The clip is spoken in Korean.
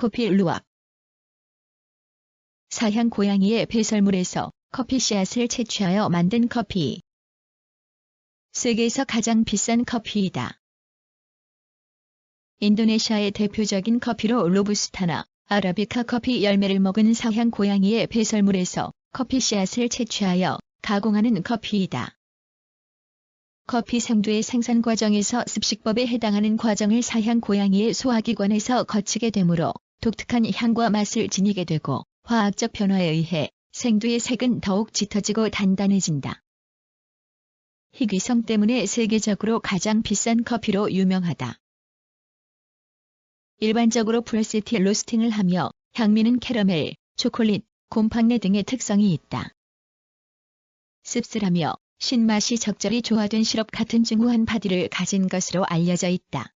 커피 루악 사향 고양이의 배설물에서 커피 씨앗을 채취하여 만든 커피. 세계에서 가장 비싼 커피이다. 인도네시아의 대표적인 커피로 로부스타나 아라비카 커피 열매를 먹은 사향 고양이의 배설물에서 커피 씨앗을 채취하여 가공하는 커피이다. 커피 생두의 생산 과정에서 습식법에 해당하는 과정을 사향 고양이의 소화기관에서 거치게 되므로 독특한 향과 맛을 지니게 되고 화학적 변화에 의해 생두의 색은 더욱 짙어지고 단단해진다. 희귀성 때문에 세계적으로 가장 비싼 커피로 유명하다. 일반적으로 프레시티 로스팅을 하며 향미는 캐러멜, 초콜릿, 곰팡내 등의 특성이 있다. 씁쓸하며 신맛이 적절히 조화된 시럽 같은 중후한 바디를 가진 것으로 알려져 있다.